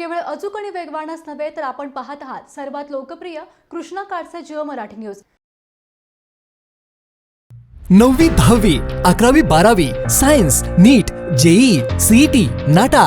केवळ अचूक आणि वेगवानच नव्हे तर आपण पाहत आहात सर्वात लोकप्रिय कृष्णा काळचे जिओ मराठी न्यूज. नववी दहावी अकरावी बारावी science NEET JEE CET NATA.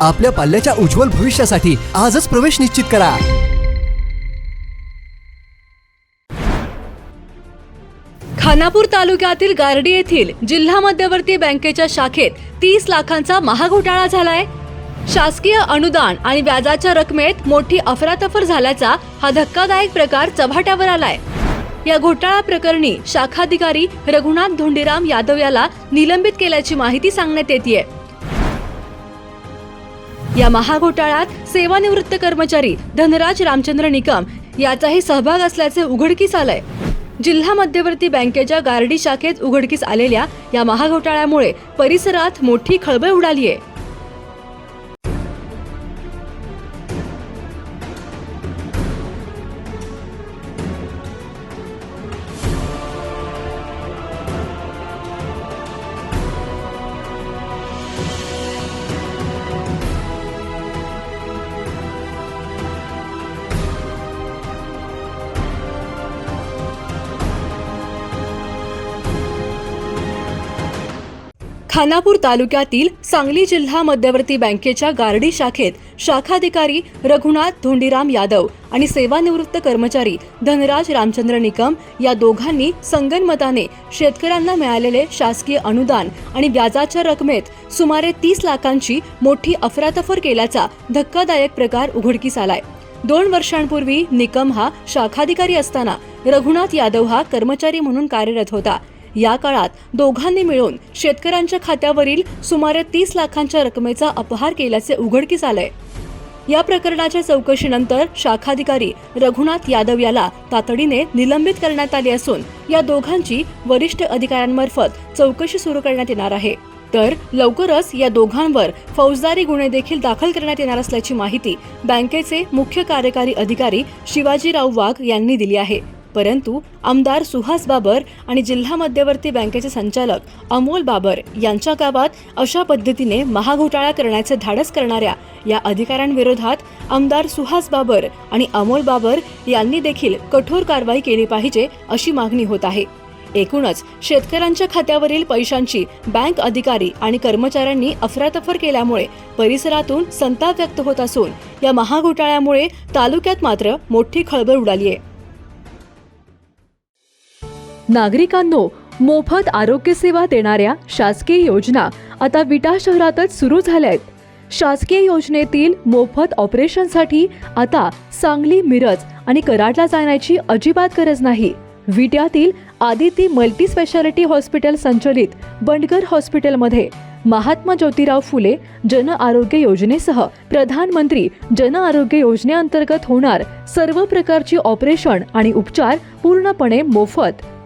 आपल्या पाल्याच्या उज्ज्वल भविष्यासाठी आजच प्रवेश निश्चित करा. खानापूर तालुक्यातील गारडी येथील जिल्हा मध्यवर्ती बँकेच्या शाखेत तीस लाखांचा महाघोटाळा झालाय. शासकीय अनुदान आणि व्याजाच्या रकमेत मोठी अफरातफर झाल्याचा हा धक्कादायक प्रकार चव्हाट्यावर आलाय. या घोटाळा प्रकरणी शाखाधिकारी रघुनाथ धोंडीराम यादव याला निलंबित केल्याची माहिती सांगण्यात येते या महाघोटाळ्यात सेवानिवृत्त कर्मचारी धनराज रामचंद्र निकम याचाही सहभाग असल्याचे उघडकीस आलंय. जिल्हा मध्यवर्ती बँकेच्या गार्डी शाखेत उघडकीस आलेल्या या महाघोटाळ्यामुळे परिसरात मोठी खळबळ उडाली खानापूर तालुक्यातील सांगली जिल्हा मध्यवर्ती बँकेच्या गारडी शाखेत शाखाधिकारी रघुनाथ धोंडीराम यादव आणि सेवानिवृत्त कर्मचारी धनराज रामचंद्र निकम या दोघांनी संगनमताने शेतकऱ्यांना मिळालेले शासकीय अनुदान आणि व्याजाच्या रकमेत सुमारे तीस लाखांची मोठी अफरातफर केल्याचा धक्कादायक प्रकार उघडकीस आलाय. दोन वर्षांपूर्वी निकम हा शाखाधिकारी असताना रघुनाथ यादव हा कर्मचारी म्हणून कार्यरत होता. या काळात दोघांनी मिळून शेतकऱ्यांच्या खात्यावरील सुमारे तीस लाखांच्या रकमेचा अपहार केल्याचे उघडकीस आलंय. या प्रकरणाच्या चौकशीनंतर शाखाधिकारी रघुनाथ यादव याला तातडीने निलंबित करण्यात आले असून या दोघांची वरिष्ठ अधिकाऱ्यांमार्फत चौकशी सुरू करण्यात येणार आहे. तर लवकरच या दोघांवर फौजदारी गुन्हे देखील दाखल करण्यात येणार असल्याची माहिती बँकेचे मुख्य कार्यकारी अधिकारी शिवाजीराव वाघ यांनी दिली आहे. परंतु आमदार सुहास बाबर आणि जिल्हा मध्यवर्ती बँकेचे संचालक अमोल बाबर यांच्या गावात अशा पद्धतीने महाघोटाळा करण्याचे धाडस करणाऱ्या या अधिकाऱ्यांविरोधात आमदार सुहास बाबर आणि अमोल बाबर यांनी देखील कठोर कारवाई केली पाहिजे अशी मागणी होत आहे. एकूणच शेतकऱ्यांच्या खात्यावरील पैशांची बँक अधिकारी आणि कर्मचाऱ्यांनी अफरातफर केल्यामुळे परिसरातून संताप व्यक्त होत असून या महाघोटाळ्यामुळे तालुक्यात मात्र मोठी खळबळ उडाली आहे. नागरिकांनो मोफत आरोग्य सेवा देणाऱ्या शासकीय योजना आता विटा शहरातच सुरू झाल्या आहेत शासकीय योजनेतील मोफत ऑपरेशनसाठी आता सांगली मिरज आणि कराडला जाण्याची अजिबात गरज नाही. विट्यातील आदिती मल्टी स्पेशालिटी हॉस्पिटल संचलित बंडगर हॉस्पिटलमध्ये महात्मा ज्योतिराव फुले जन आरोग्य योजनेसह प्रधानमंत्री जन आरोग्य योजनेअंतर्गत होणार सर्व प्रकारची ऑपरेशन आणि उपचार पूर्णपणे मोफत